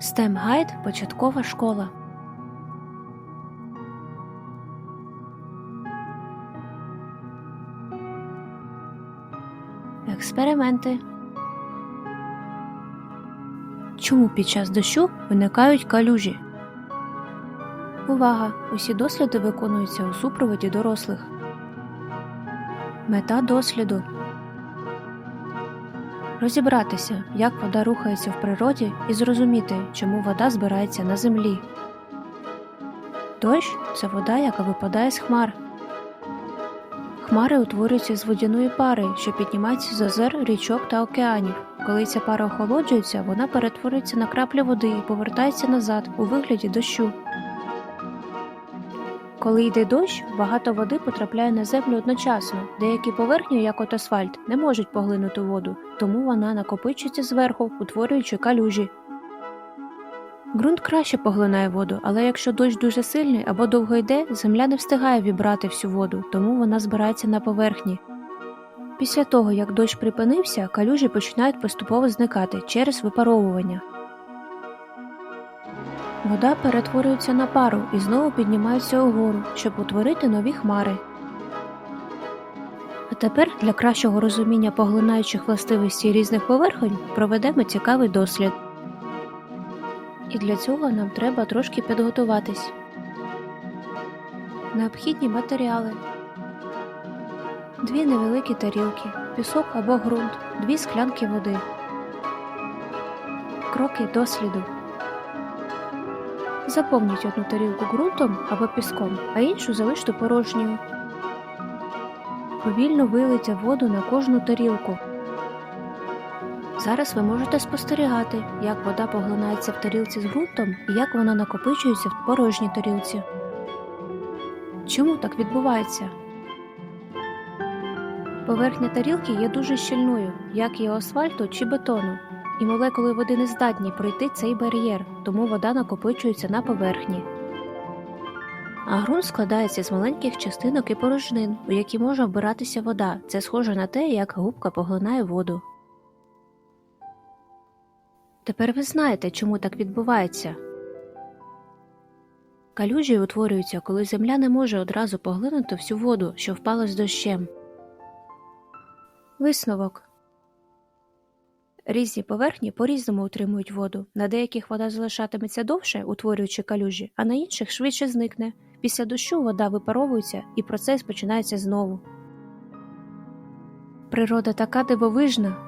STEM Гайд Початкова школа. Експерименти. Чому під час дощу виникають калюжі? Увага! Усі досліди виконуються у супроводі дорослих. Мета досліду розібратися, як вода рухається в природі, і зрозуміти, чому вода збирається на землі. Дощ це вода, яка випадає з хмар. Хмари утворюються з водяної пари, що піднімається з озер, річок та океанів. Коли ця пара охолоджується, вона перетворюється на краплі води і повертається назад у вигляді дощу. Коли йде дощ, багато води потрапляє на землю одночасно. Деякі поверхні, як от асфальт, не можуть поглинути воду, тому вона накопичується зверху, утворюючи калюжі. Ґрунт краще поглинає воду, але якщо дощ дуже сильний або довго йде, земля не встигає вібрати всю воду, тому вона збирається на поверхні. Після того, як дощ припинився, калюжі починають поступово зникати через випаровування. Вода перетворюється на пару і знову піднімається угору, щоб утворити нові хмари. А тепер для кращого розуміння поглинаючих властивостей різних поверхонь проведемо цікавий дослід. І для цього нам треба трошки підготуватись. Необхідні матеріали. Дві невеликі тарілки, пісок або ґрунт, дві склянки води. Кроки досліду. Заповніть одну тарілку ґрунтом або піском, а іншу залиште порожньою. Повільно вилийте воду на кожну тарілку. Зараз ви можете спостерігати, як вода поглинається в тарілці з ґрунтом і як вона накопичується в порожній тарілці. Чому так відбувається? Поверхня тарілки є дуже щільною, як і асфальту чи бетону, і молекули води не здатні пройти цей бар'єр, тому вода накопичується на поверхні. А ґрунт складається з маленьких частинок і порожнин, у які може вбиратися вода. Це схоже на те, як губка поглинає воду. Тепер ви знаєте, чому так відбувається. Калюжі утворюються, коли земля не може одразу поглинути всю воду, що впала з дощем. Висновок Різні поверхні по-різному утримують воду. На деяких вода залишатиметься довше, утворюючи калюжі, а на інших швидше зникне. Після дощу вода випаровується і процес починається знову. Природа така дивовижна.